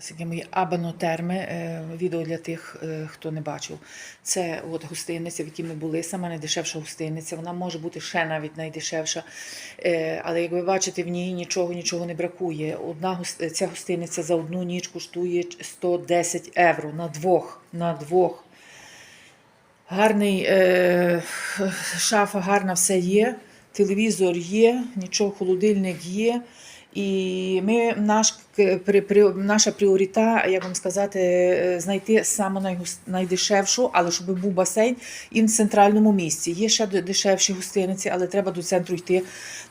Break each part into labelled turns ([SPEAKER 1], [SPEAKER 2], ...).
[SPEAKER 1] Такі мої абанотерми, е, відео для тих, е, хто не бачив. Це от гостиниця, в якій ми були, сама найдешевша гостиниця. Вона може бути ще навіть найдешевша. Е, Але як ви бачите, в ній нічого нічого не бракує. Одна ця гостиниця за одну ніч коштує 110 євро на двох. На двох. Гарний е, шафа, гарна все є. Телевізор є, нічого, холодильник є. І ми, наш, при, при, наша пріоритета, як вам сказати, е, знайти саме найгус- найдешевшу, але щоб був басейн і в центральному місці. Є ще дешевші гостиниці, але треба до центру йти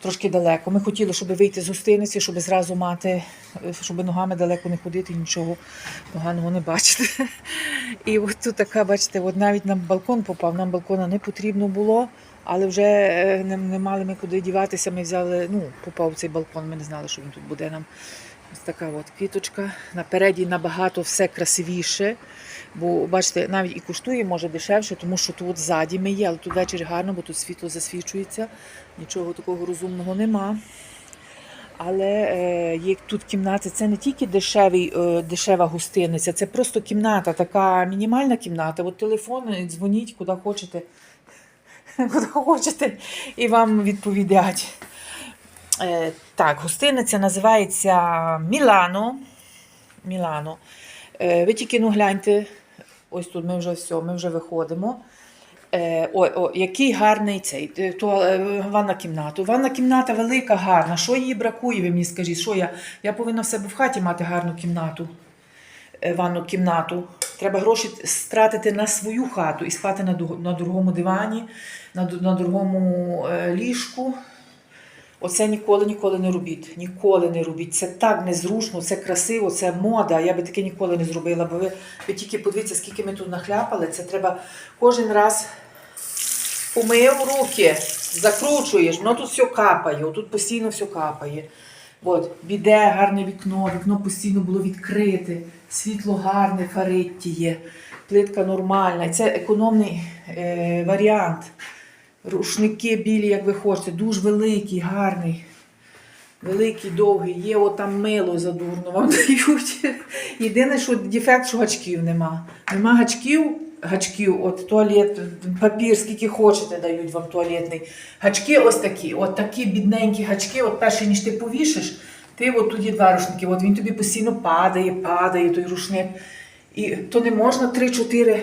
[SPEAKER 1] трошки далеко. Ми хотіли, щоб вийти з гостиниці, щоб зразу мати, е, щоб ногами далеко не ходити, нічого поганого не бачити. І от тут така, бачите, от навіть нам балкон попав, нам балкона не потрібно було. Але вже е, не, не мали ми куди діватися. Ми взяли, ну, попав цей балкон, ми не знали, що він тут буде нам. Ось така от квіточка. Напереді набагато все красивіше. Бо, бачите, навіть і коштує, може, дешевше, тому що тут ззаді ми є, але тут ввечері гарно, бо тут світло засвічується. Нічого такого розумного нема. Але е, є тут кімнати, це не тільки дешевий, е, дешева гостиниця, це просто кімната, така мінімальна кімната. От телефон, е, дзвоніть куди хочете, куди хочете, і вам відповідять. Е, так, гостиниця називається Мілано. Мілано. Е, ви тільки ну гляньте, ось тут ми вже все, ми вже виходимо. Е, о, о, який гарний цей то, ванна кімната. Ванна кімната велика, гарна. Що їй бракує, ви мені скажіть, що я? Я повинна в себе в хаті мати гарну кімнату, ванну кімнату. Треба гроші стратити на свою хату і спати на, на другому дивані, на, на другому е, ліжку. Оце ніколи ніколи не робіть. Ніколи не робіть. Це так незручно, це красиво, це мода. Я би таке ніколи не зробила. Бо ви, ви тільки подивіться, скільки ми тут нахляпали. Це треба кожен раз помив руки, закручуєш, воно тут все капає, тут постійно все капає. От, біде, гарне вікно, вікно постійно було відкрите, світло гарне, фаритіє, плитка нормальна. Це економний е, варіант. Рушники білі, як ви хочете, дуже великий, гарний. Великий, довгий, є отам мило задурно вам дають. Єдине, що дефект, що гачків нема. Нема гачків, гачків, от туалет, папір, скільки хочете, дають вам туалетний. Гачки ось такі, от такі бідненькі гачки, от перше, ніж ти повішиш, ти от тут є два рушники, от він тобі постійно падає, падає той рушник. І то не можна 3-4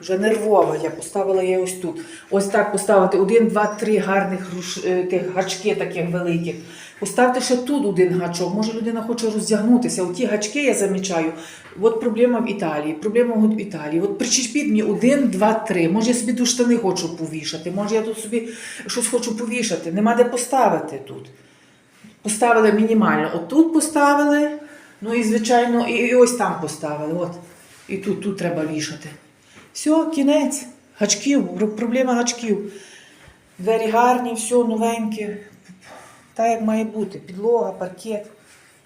[SPEAKER 1] вже нервова. Я поставила її ось тут. Ось так поставити. Один, два, три гарних руш... е, тих гачки таких великих. Поставте ще тут один гачок. Може людина хоче роздягнутися. Оті гачки я замічаю. От проблема в Італії. Проблема в Італії. От причепіть мені один, два, три. Може, я собі тут штани хочу повішати. Може, я тут собі щось хочу повішати. Нема де поставити тут. Поставили мінімально. От тут поставили. Ну і, звичайно, і, і ось там поставили. От. І тут, тут треба вішати. Все, кінець. Гачків, проблема гачків. Двері гарні, все новеньке. Так, як має бути. Підлога, паркет.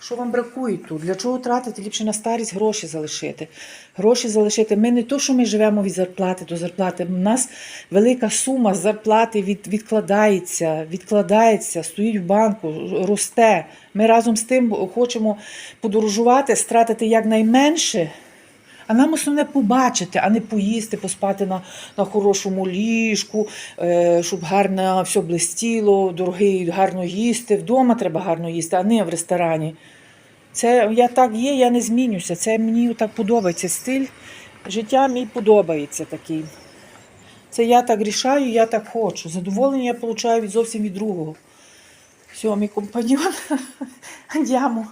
[SPEAKER 1] Що вам бракує тут? Для чого тратити? Ліпше на старість гроші залишити. Гроші залишити. Ми не то, що ми живемо від зарплати до зарплати. У нас велика сума зарплати від, відкладається, відкладається, стоїть в банку, росте. Ми разом з тим хочемо подорожувати, стратити якнайменше. А нам основне побачити, а не поїсти, поспати на, на хорошому ліжку, е, щоб гарно все блистіло, дорогий, гарно їсти. Вдома треба гарно їсти, а не в ресторані. Це я так є, я не змінюся. Це мені так подобається стиль. Життя мій подобається такий. Це я так рішаю, я так хочу. Задоволення я отримую від зовсім від другого. Все, мій компаньон. Андямо.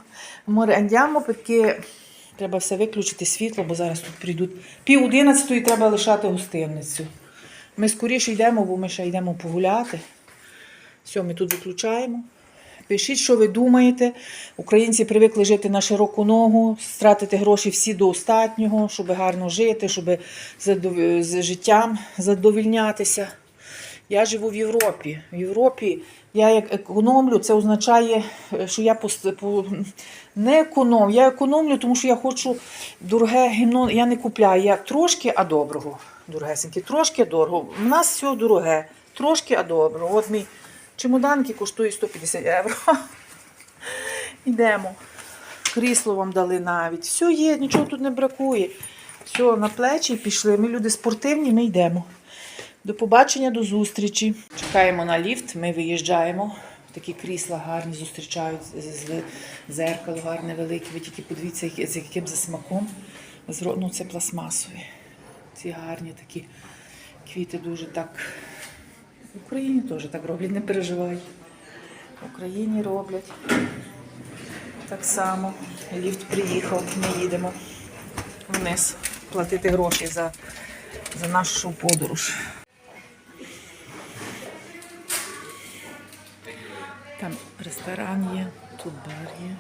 [SPEAKER 1] Море андямо, перché треба все виключити світло, бо зараз тут прийдуть. Пів одинадцятої треба лишати гостинницю. Ми скоріше йдемо, бо ми ще йдемо погуляти. Все, ми тут виключаємо. Пишіть, що ви думаєте. Українці привикли жити на широку ногу, стратити гроші всі до останнього, щоб гарно жити, щоб з життям задовільнятися. Я живу в Європі. В Європі я як економлю, це означає, е, що я пост- не економ. Я економлю, тому що я хочу дороге гімно. Я не купляю. Я трошки, а доброго. Дорогесеньке, трошки дорого. У нас все дороге, трошки, а доброго. От мій чемоданки коштує 150 євро. Йдемо. крісло вам дали навіть. Все є, нічого тут не бракує. Все, на плечі пішли. Ми люди спортивні, ми йдемо. До побачення, до зустрічі. Чекаємо на ліфт, ми виїжджаємо. Такі крісла гарні зустрічають зеркало гарне, велике. Ви тільки подивіться, з яким за смаком. Ну, це пластмасові. Ці гарні такі квіти дуже так. В Україні теж так роблять, не переживайте. В Україні роблять. Так само. Ліфт приїхав, ми їдемо вниз платити гроші за, за нашу подорож. Там ресторан є, тут бар є.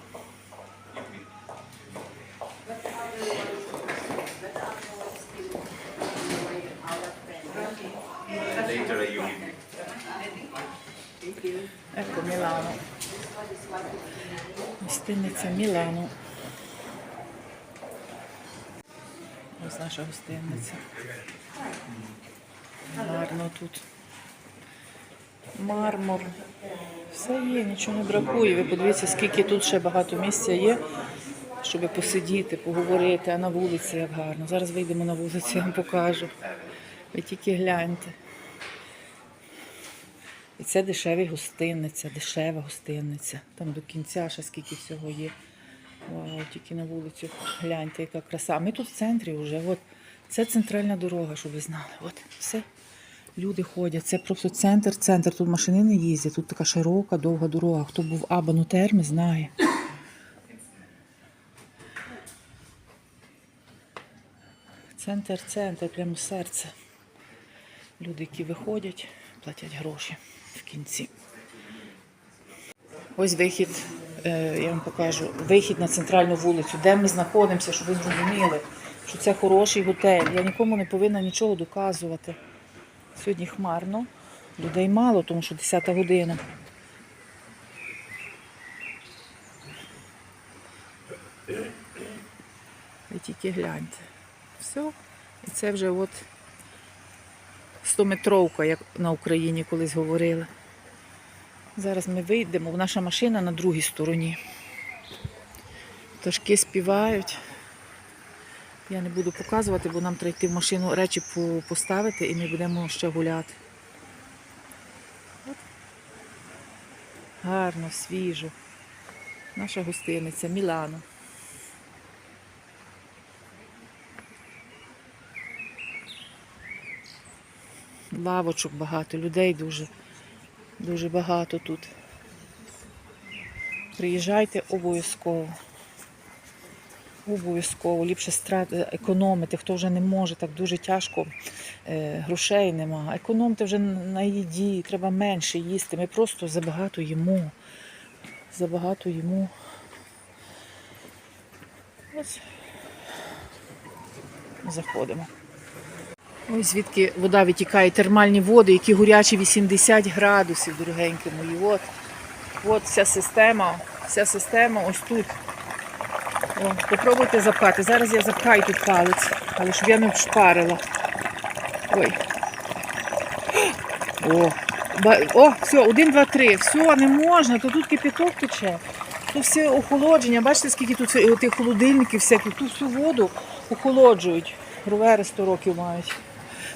[SPEAKER 1] Ecco Milano. Гостиниця Мілано. Ось наша гостиниця. Гарно тут. Мармур. Все є, нічого не бракує. Ви подивіться, скільки тут ще багато місця є, щоб посидіти, поговорити, а на вулиці як гарно. Зараз вийдемо на вулицю, я вам покажу. Ви тільки гляньте. І це дешеві гостиниця, дешева гостиниця. Там до кінця ще скільки всього є. Вау, тільки на вулицю. Гляньте, яка краса. Ми тут в центрі вже. От. Це центральна дорога, щоб ви знали. От все. Люди ходять. Це просто центр, центр. Тут машини не їздять. Тут така широка, довга дорога. Хто був Абану термі, знає. Центр, центр, прямо серце. Люди, які виходять, платять гроші в кінці. Ось вихід, е, я вам покажу, вихід на центральну вулицю, де ми знаходимося, щоб ви зрозуміли, що це хороший готель. Я нікому не повинна нічого доказувати. Сьогодні хмарно, людей мало, тому що 10 година. Ви тільки гляньте. Все. І це вже от 100-метровка, як на Україні колись говорили. Зараз ми вийдемо, наша машина на другій стороні. Пташки співають. Я не буду показувати, бо нам треба йти в машину речі поставити і ми будемо ще гуляти. Гарно, свіжо. Наша гостиниця Мілано. Лавочок багато, людей дуже, дуже багато тут. Приїжджайте обов'язково. Обов'язково, ліпше страт, економити, хто вже не може, так дуже тяжко, е, грошей нема. Економте вже на їді, треба менше їсти. Ми просто забагато їмо. Забагато їмо. Ось. Заходимо. Ось звідки вода витікає, термальні води, які горячі 80 градусів, дорогенькі мої. От, от вся система, вся система ось тут. О, попробуйте запхати. Зараз я запхаю тут палець, але щоб я не вшпарила. Ой. О, о, все, один, два, три. Все, не можна, то тут кипяток тече. Тут все охолодження. Бачите, скільки тут тих холодильників всяких, тут всю воду охолоджують. Ровери 100 років мають.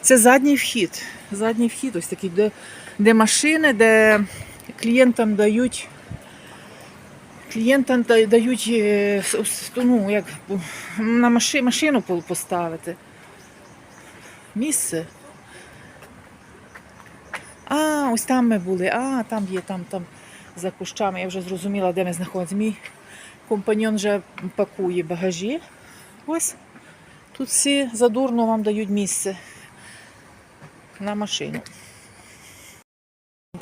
[SPEAKER 1] Це задній вхід. Задній вхід, ось такий, де, де машини, де клієнтам дають. Клієнтам дають е, ну, як, на маши, машину поставити. Місце. А, ось там ми були. А, там є, там, там за кущами. Я вже зрозуміла, де ми знаходимося. Мій компаньон вже пакує багажі. Ось. Тут всі задурно вам дають місце на машину.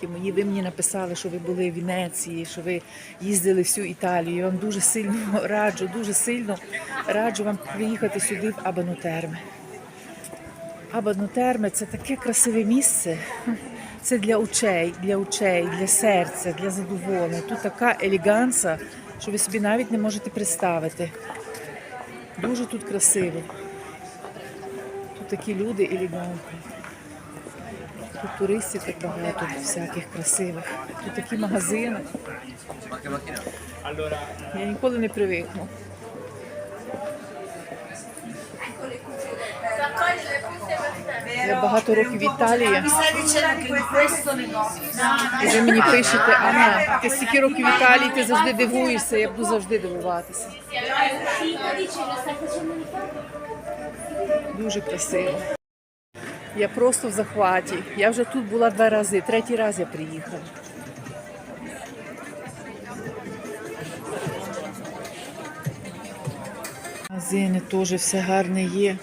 [SPEAKER 1] Мої, ви мені написали, що ви були в Венеції, що ви їздили всю Італію. Я вам дуже сильно раджу, дуже сильно раджу вам приїхати сюди в Абанутерми. Абанутерми це таке красиве місце. Це для очей, для очей, для серця, для задоволення. Тут така елеганса, що ви собі навіть не можете представити. Дуже тут красиво. Тут такі люди елегантні. Тут туристів так багато, всяких красивих. Тут такі магазини. Я ніколи не привикну. Я багато років в Італії. І ви мені пишете, Анна, ти стільки років в Італії, ти завжди дивуєшся, я буду завжди дивуватися. Дуже красиво. Я просто в захваті. Я вже тут була два рази, третій раз я приїхала. Магазини теж все гарне є.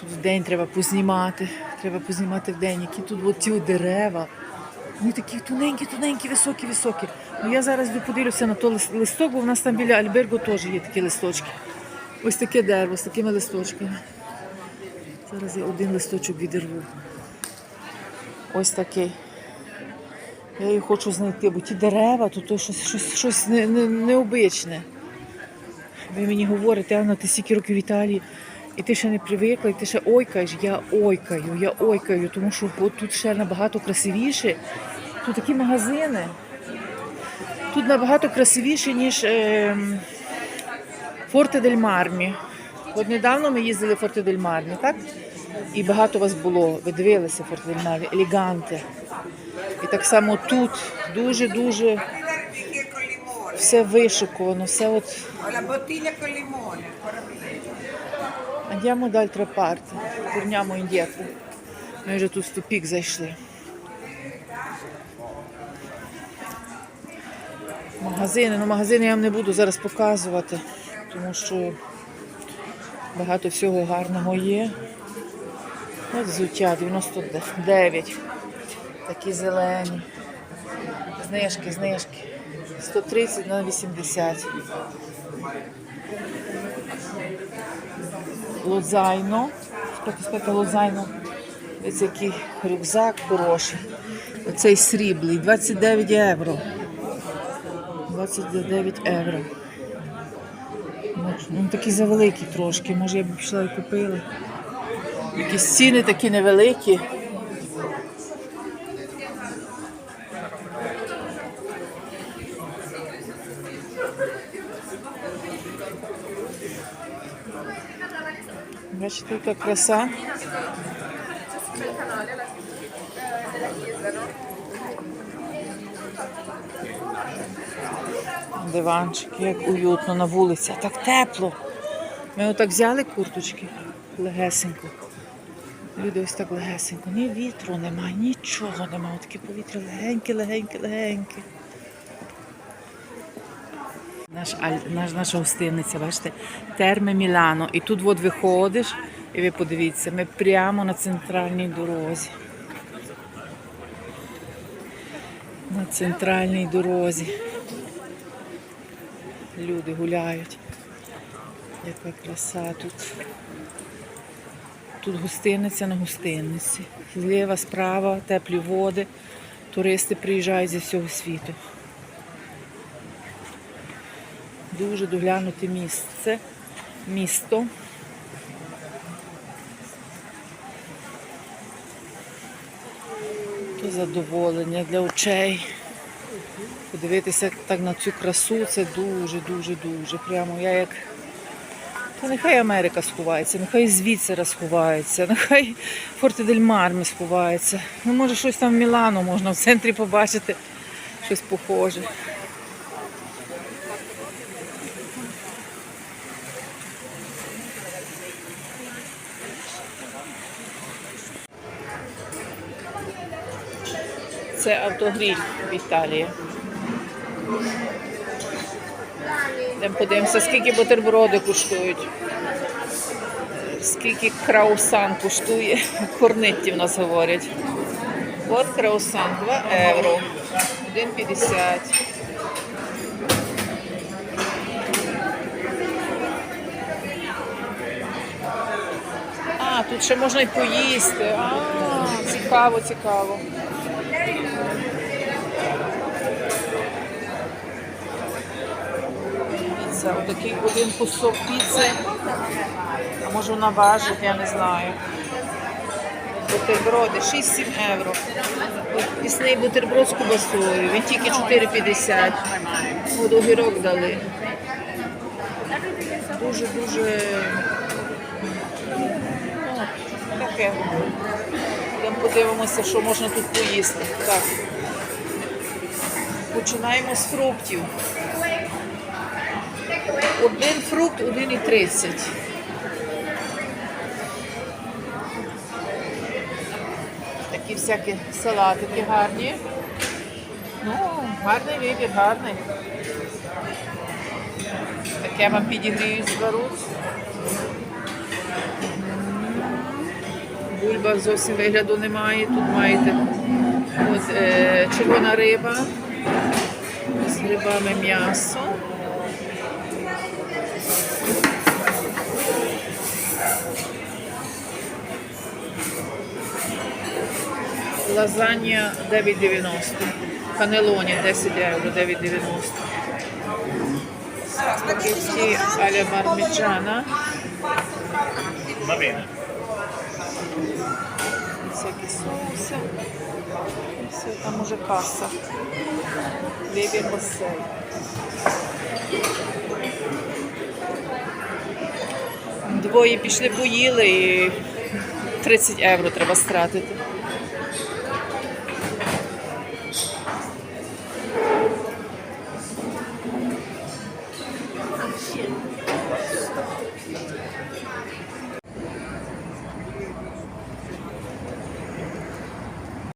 [SPEAKER 1] Тут в день треба познімати. Треба познімати в день, які тут от ті от дерева. Вони такі тоненькі, тоненькі, високі, високі. Ну я зараз подивлюся на той лис- листок, бо в нас там біля Альберго теж є такі листочки. Ось таке дерево з такими листочками. Зараз я один листочок відірву. Ось такий. Я її хочу знайти, бо ті дерева, то, то щось, щось, щось не, не, необичне. Ви мені говорите, Анна, ти стільки років в Італії, і ти ще не привикла, і ти ще ойкаєш. Я ойкаю, я ойкаю, тому що от тут ще набагато красивіше. Тут такі магазини. Тут набагато красивіше, ніж е, Форте дель Мармі. От недавно ми їздили в Форте дель так? І багато вас було. Ви дивилися Форте дель Мармі. І так само тут дуже-дуже все вишиковано, все от. Andiamo d'altra parte, torniamo indietro. Ми вже тут в тупік зайшли. Магазини, ну магазини я вам не буду зараз показувати, тому що багато всього гарного є. От взуття 99. Такі зелені. Знижки, знижки. 130 на 80. Лозайно. Спати Лозайно. Ось який рюкзак хороший. Оцей сріблий. 29 євро. 29 євро. Ну, Він такий завеликий трошки. Може я б пішла і купила. Якісь ціни такі невеликі. Бачите, яка краса. Диванчик, як уютно на вулиці, так тепло. Ми отак взяли курточки легесенько. Люди ось так легесенько. Ні вітру немає, нічого немає. Таке повітря легеньке, легеньке, легеньке. Наш, наш, наша гостиниця, бачите, терми Мілано. І тут от виходиш, і ви подивіться, ми прямо на центральній дорозі. На центральній дорозі. Люди гуляють. Яка краса тут. Тут гостиниця на гостиниці. Зліва, справа, теплі води. Туристи приїжджають зі всього світу. Дуже доглянуте місце, місто. То задоволення для очей. Подивитися так на цю красу, це дуже, дуже, дуже. Прямо я як. Та нехай Америка сховається, нехай звідси сховається, нехай Форте дель Мармі сховається. Ну, може, щось там в Мілану можна в центрі побачити, щось похоже. Це автогріль в Італії. Йдемо подивимося, скільки бутерброди коштують. Скільки краусан коштує. Корнетті в нас говорять. От краусан 2 євро. 1,50. А, тут ще можна й поїсти. А, цікаво, цікаво. Піца, отакий один кусок піци. А може вона важить, я не знаю. Бутерброди 6-7 євро. Пісний бутерброд з кубасою, він тільки 4,50. От огірок дали. Дуже-дуже ну, таке. Йдемо подивимося, що можна тут поїсти. Так. Починаємо з фруктів. Один фрукт 1,30. Такі всякі салатики гарні. Ну, гарний вибір, гарний. Таке вам підігріють зберуть. Бульба зовсім вигляду немає. Тут маєте от, е, червона риба з грибами м'ясо. Лазанья 9,90. Канелоні 10 євро 9,90. Спагетті аля
[SPEAKER 2] bene.
[SPEAKER 1] Всякі соуси. Все, там уже каса. Вибір басейн. Двоє пішли поїли і 30 євро треба стратити.